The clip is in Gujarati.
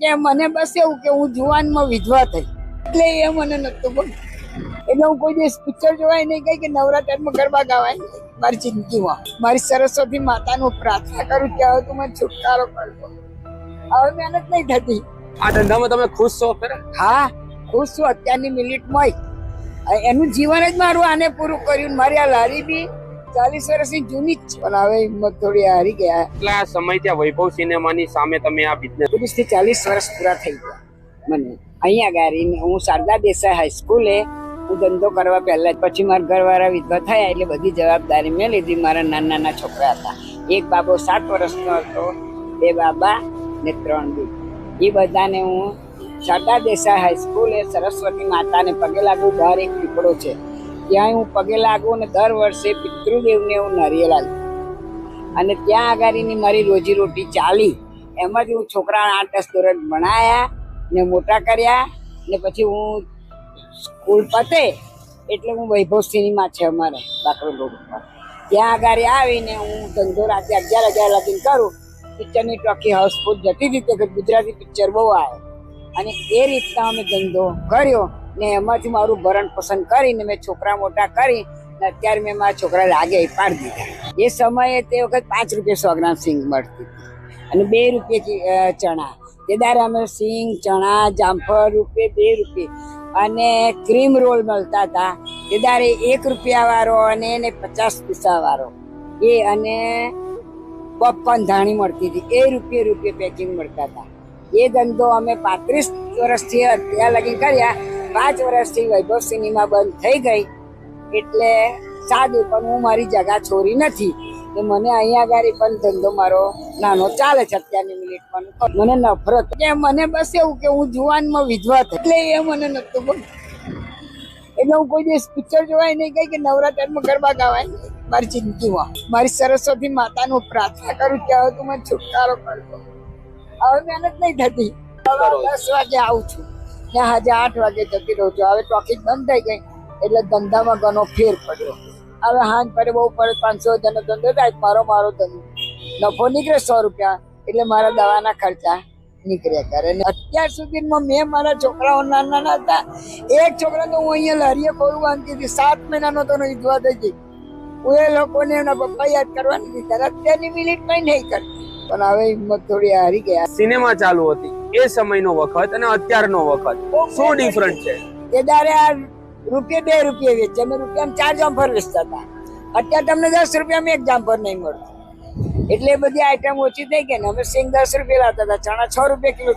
કે મને બસ એવું કે હું જુવાનમાં વિધવા થઈ. એટલે એ મને નતું બોલ એટલે હું કોઈ દિવસ પિક્ચર જોવાય નહીં કઈ કે નવરાત્રમાં ગરબા ગાવાય મારી જિંદગીમાં મારી સરસ્વતી માતાનું પ્રાર્થના કરું કે હવે તું મને છુટકારો કરજો હવે મહેનત નહીં થતી. આ ધંધામાં તમે ખુશ છો ખરા? હા ખુશ છું. અત્યારની મિનિટમાં એનું જીવન જ મારું આને પૂરું કર્યું. મારી આ લારી બી ચાલીસ વર્ષની જૂની જ છે પણ હવે હિંમત થોડી હારી ગયા કેટલા સમય ત્યાં વૈભવ સિનેમાની સામે તમે આ બિઝનેસ ત્રીસથી ચાલીસ વર્ષ પૂરા થઈ ગયા. મને અહીંયા ગાડીને હું શારદા દેસાઈ હાઈસ્કૂલે હું ધંધો કરવા પહેલા જ પછી મારા ઘરવાળા વિધવા થયા એટલે બધી જવાબદારી મેં લીધી મારા નાના નાના છોકરા હતા. એક બાબો સાત વર્ષનો હતો બે બાબા ને ત્રણ બી એ બધાને હું શારદા દેસાઈ હાઈસ્કૂલે સરસ્વતી માતાને પગે લાગુ બહાર એક પીપળો છે. ત્યાં હું પગે લાગુ અને દર વર્ષે પિતૃદેવને હું નારિયેલ આલું અને ત્યાં આગળની મારી રોજીરોટી ચાલી. એમાંથી હું છોકરા આઠ દસ ધોરણ ભણાયા ને મોટા કર્યા ને પછી હું સ્કૂલ પતે એટલે હું વૈભવ સિનેમા છે અમારે બાકરો રોડ ઉપર. ત્યાં આગળ આવીને હું ધંધો રાતે અગિયાર અગિયાર લગીને કરું. પિક્ચરની ટોકી હાઉસફુલ જતી રીતે કે ગુજરાતી પિક્ચર બહુ આવે. અને એ રીતના અમે ધંધો કર્યો. ને એમાંથી મારું ભરણ પસંદ કરીને મેં છોકરા મોટા કરી ને અત્યારે મેં મારા છોકરા લાગે એ પાડી દીધા. એ સમયે તે વખત પાંચ રૂપિયા સો ગ્રામ સિંગ મળતી હતી અને બે રૂપિયા ચણા. તે દારે અમે સિંગ, ચણા, જામફળ રૂપે બે રૂપિયે. અને ક્રીમ રોલ મળતા હતા. તે દારે એક રૂપિયાવાળો અને એને પચાસ પૈસાવાળો એ અને પપ્પન ધાણી મળતી હતી. એ રૂપિયે રૂપિયે પેકિંગ મળતા હતા. એ ધંધો અમે પાંત્રીસ વર્ષથી અત્યાર લગી કર્યા. પાંચ વર્ષથી વૈભવ સિનેમા બંધ થઈ ગઈ. એટલે સાદું પણ હું મારી જગા છોરી નથી. કે મને અહીંયા આગળ પણ ધંધો મારો નાનો ચાલે છે અત્યારની મિનિટમાં. મને નફરત. કે મને બસ એવું કે હું જુવાનમાં વિધવા થઈ એટલે એ મને નતું બોલ. એટલે હું કોઈ દિવસ પિક્ચર જોવાય નહીં ગઈ કે નવરાત્રમાં ગરબા ગાવાય મારી જિંદગીમાં. મારી સરસ્વતી માતાનું પ્રાર્થના કરું કે હવે તું મને છુટકારો કરો હવે મહેનત નહીં થતી. દસ વાગે આવું છું. ને આજે આઠ વાગે જતી રહું છું. હવે ટોકીજ બંધ થઈ ગઈ, એટલે ધંધામાં ઘણો ફેર પડ્યો. હવે હાંજ પડે, બહુ પડે, પાંચસો હજારનો ધંધો થાય, મારો મારો ધંધો. નફો નીકળે સો રૂપિયા, એટલે મારા દવાના ખર્ચા નીકળ્યા કરે. અને અત્યાર સુધીમાં મેં મારા છોકરાઓ નાના નાના હતા. એક છોકરા તો હું અહીંયા લારીએ ખોરું બાંધતી હતી. સાત મહિનાનો તો વિધવા થઈ ગઈ હું એ લોકોને એના પપ્પા યાદ કરવાની દીધા અત્યારની મિનિટ કઈ નહીં કરતી. પણ હવે હિંમત થોડી હારી ગયા. સિનેમા ચાલુ હતી. એ સમયનો વખત અને અત્યારનો વખત. શું ડિફરન્ટ છે? એ દારે આ રૂપિયા બે રૂપિયા વેચે અમે રૂપિયામાં ચાર જામફળ વેચતા હતા. અત્યારે તમને દસ રૂપિયામાં એક જામફર નહીં મળતું એટલે બધી આઈટમ ઓછી થઈ ગઈ ને અમે સિંગ દસ રૂપિયા લાવતા હતા. ચણા છ રૂપિયા કિલો